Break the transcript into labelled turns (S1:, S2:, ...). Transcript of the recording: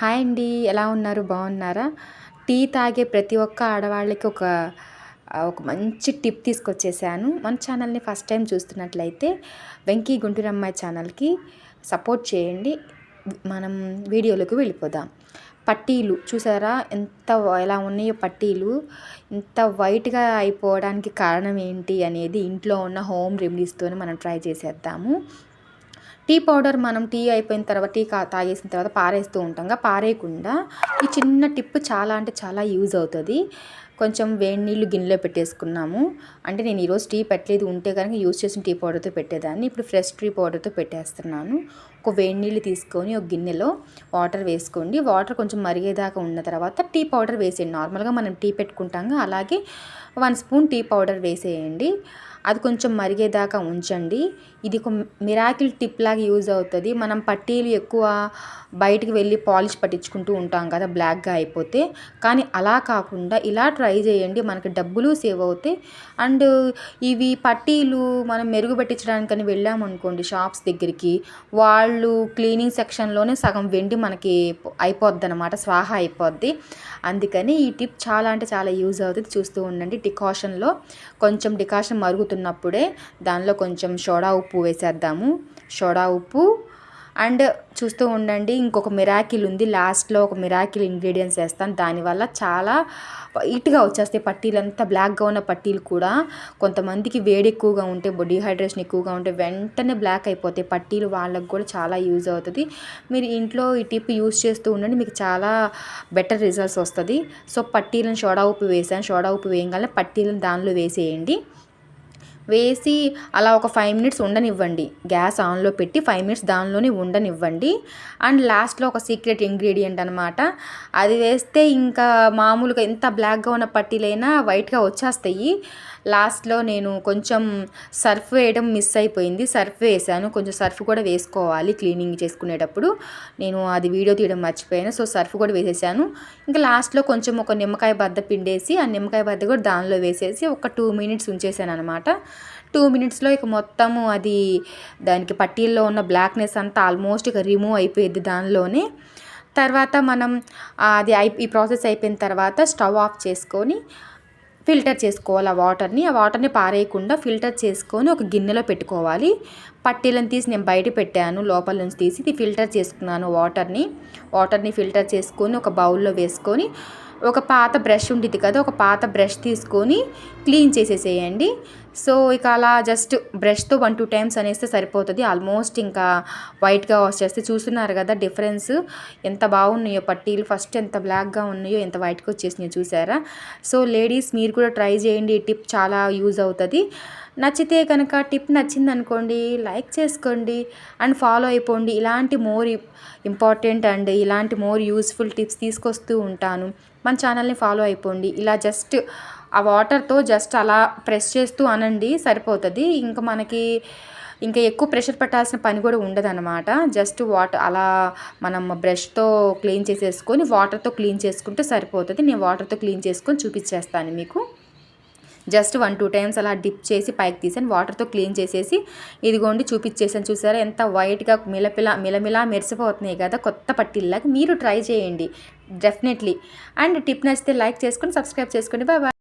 S1: Hi అండి ఎలా ఉన్నారు? బాగున్నారా? టీ తాగే ప్రతి ఒక్క ఆడవాళ్ళకి ఒక ఒక మంచి టిప్ తీసుకొచ్చేసాను. మన ఛానల్ని ఫస్ట్ టైం చూస్తున్నట్లయితే వెంకీ గుంటూరమ్మాయి ఛానల్కి సపోర్ట్ చేయండి. మనం వీడియోలోకి వెళ్ళిపోదాం. పట్టీలు చూసారా? ఎంత ఎలా ఉన్నాయో పట్టీలు. ఇంత వైట్గా అయిపోవడానికి కారణం ఏంటి అనేది ఇంట్లో ఉన్న హోమ్ రెమెడీస్తోనే మనం ట్రై చేసేద్దాము. టీ పౌడర్ మనం టీ అయిపోయిన తర్వాత టీ కా తాగేసిన తర్వాత పారేస్తూ ఉంటాం పారేయకుండా ఈ చిన్న టిప్ చాలా అంటే చాలా యూజ్ అవుతుంది. కొంచెం వేడి నీళ్ళు గిన్నెలో పెట్టేసుకున్నాము. అంటే నేను ఈరోజు టీ పెట్టలేదు ఉంటే కనుక యూజ్ చేసిన టీ పౌడర్తో పెట్టేదాన్ని. ఇప్పుడు ఫ్రెష్ టీ పౌడర్తో పెట్టేస్తున్నాను. ఒక వేడి నీళ్ళు తీసుకొని ఒక గిన్నెలో వాటర్ వేసుకోండి. వాటర్ కొంచెం మరిగేదాకా ఉన్న తర్వాత టీ పౌడర్ వేసేయండి. నార్మల్గా మనం టీ పెట్టుకుంటాం అలాగే వన్ స్పూన్ టీ పౌడర్ వేసేయండి. అది కొంచెం మరిగేదాకా ఉంచండి. ఇది ఒక మిరాకిల్ టిప్ లాగా యూజ్ అవుతుంది. మనం పట్టీలు ఎక్కువ బయటికి వెళ్ళి పాలిష్ పట్టించుకుంటూ ఉంటాం కదా బ్లాక్గా అయిపోతే. కానీ అలా కాకుండా ఇలా ట్రై చేయండి. మనకి డబ్బులు సేవ్ అవుతాయి. అండ్ ఇవి పట్టీలు మనం మెరుగుపెట్టించడానికని వెళ్ళామనుకోండి షాప్స్ దగ్గరికి వాళ్ళు వాళ్ళు క్లీనింగ్ సెక్షన్లోనే సగం వెండి మనకి అయిపోద్ది అనమాట స్వాహ అయిపోద్ది. అందుకని ఈ టిప్ చాలా అంటే చాలా యూజ్ అవుతుంది. చూస్తూ ఉండండి. డికాషన్లో కొంచెం డికాషన్ మరుగుతున్నప్పుడే దానిలో కొంచెం సోడా ఉప్పు వేసేద్దాము. సోడా ఉప్పు అండ్ చూస్తూ ఉండండి ఇంకొక మిరాకిల్ ఉంది. లాస్ట్లో ఒక మిరాకిల్ ఇంగ్రీడియంట్స్ వేస్తాను. దానివల్ల చాలా వైట్గా వచ్చేస్తాయి పట్టీలు అంతా బ్లాక్గా ఉన్న పట్టీలు కూడా కొంతమందికి వేడి ఎక్కువగా ఉంటే డీహైడ్రేషన్ ఎక్కువగా ఉంటే వెంటనే బ్లాక్ అయిపోతాయి. పట్టీలు వాళ్ళకి కూడా చాలా యూజ్ అవుతుంది. మీరు ఇంట్లో ఈ టిప్ యూజ్ చేస్తూ ఉండండి. మీకు చాలా బెటర్ రిజల్ట్స్ వస్తుంది. సో పట్టీలను సోడా ఉప్పు వేసాను. సోడా ఉప్పు వేయగానే పట్టీలను దానిలో వేసేయండి. వేసి అలా ఒక ఫైవ్ మినిట్స్ ఉండనివ్వండి. గ్యాస్ ఆన్లో పెట్టి ఫైవ్ మినిట్స్ దానిలోనే ఉండనివ్వండి. అండ్ లాస్ట్లో ఒక సీక్రెట్ ఇంగ్రీడియంట్ అనమాట అది వేస్తే ఇంకా మామూలుగా ఎంత బ్లాక్గా ఉన్న పట్టీలైనా వైట్గా వచ్చేస్తాయి. లాస్ట్లో నేను కొంచెం సర్ఫ్ వేయడం మిస్ అయిపోయింది. సర్ఫ్ వేసాను. కొంచెం సర్ఫ్ కూడా వేసుకోవాలి క్లీనింగ్ చేసుకునేటప్పుడు. నేను అది వీడియో తీయడం మర్చిపోయాను. సో సర్ఫ్ కూడా వేసేసాను. ఇంకా లాస్ట్లో కొంచెం ఒక నిమ్మకాయ బద్ద పిండేసి ఆ నిమ్మకాయ బద్ద కూడా దానిలో వేసేసి ఒక టూ మినిట్స్ ఉంచేసాను అనమాట టూ మినిట్స్లో ఇక మొత్తము అది దానికి పట్టీల్లో ఉన్న బ్లాక్నెస్ అంతా ఆల్మోస్ట్ ఇక రిమూవ్ అయిపోయింది దానిలోనే. తర్వాత మనం అది అయి ఈ ప్రాసెస్ అయిపోయిన తర్వాత స్టవ్ ఆఫ్ చేసుకొని ఫిల్టర్ చేసుకోవాలి ఆ వాటర్ని. ఆ వాటర్ని పారేయకుండా ఫిల్టర్ చేసుకొని ఒక గిన్నెలో పెట్టుకోవాలి. పట్టీలను తీసి నేను బయట పెట్టాను లోపల నుంచి తీసి ఇది ఫిల్టర్ చేసుకున్నాను వాటర్ని. వాటర్ని ఫిల్టర్ చేసుకొని ఒక బౌల్లో వేసుకొని ఒక పాత బ్రష్ ఉంటుంది కదా ఒక పాత బ్రష్ తీసుకొని క్లీన్ చేసేసేయండి. సో ఇక అలా జస్ట్ బ్రష్తో వన్ టూ టైమ్స్ అనేస్తే సరిపోతుంది. ఆల్మోస్ట్ ఇంకా వైట్గా వాష్ చేస్తే చూస్తున్నారు కదా డిఫరెన్స్. ఎంత బాగున్నాయో పట్టీలు ఫస్ట్ ఎంత బ్లాక్గా ఉన్నాయో ఎంత వైట్గా వచ్చేసినాయో చూసారా? సో లేడీస్ మీరు కూడా ట్రై చేయండి ఈ టిప్ చాలా యూజ్ అవుతుంది. నచ్చితే కనుక టిప్ నచ్చింది అనుకోండి లైక్ చేసుకోండి అండ్ ఫాలో అయిపోండి. ఇలాంటి మోర్ ఇంపార్టెంట్ అండ్ ఇలాంటి మోర్ యూస్ఫుల్ టిప్స్ తీసుకొస్తూ ఉంటాను. మన ఛానల్ని ఫాలో అయిపోండి. ఇలా జస్ట్ ఆ వాటర్తో జస్ట్ అలా ప్రెస్ చేస్తూ అనండి సరిపోతుంది. ఇంకా మనకి ఇంకా ఎక్కువ ప్రెషర్ పెట్టాల్సిన పని కూడా ఉండదన్నమాట. జస్ట్ వాటర్ అలా మనం బ్రష్తో క్లీన్ చేసేసుకొని వాటర్తో క్లీన్ చేసుకుంటే సరిపోతుంది. నేను వాటర్తో క్లీన్ చేసుకొని చూపించేస్తాను మీకు. జస్ట్ వన్ టూ టైమ్స్ అలా డిప్ చేసి పైకి తీసాను వాటర్తో క్లీన్ చేసేసి ఇదిగోండి చూపించేసాను చూసారా? ఎంత వైట్గా మిలపిల మిలమిలా మెరిసిపోతున్నాయి కదా కొత్త పట్టిల్లాగా. మీరు ట్రై చేయండి. డెఫినెట్లీ. అండ్ టిప్ నచ్చితే లైక్ చేసుకొని సబ్స్క్రైబ్ చేసుకోండి. బాయ్.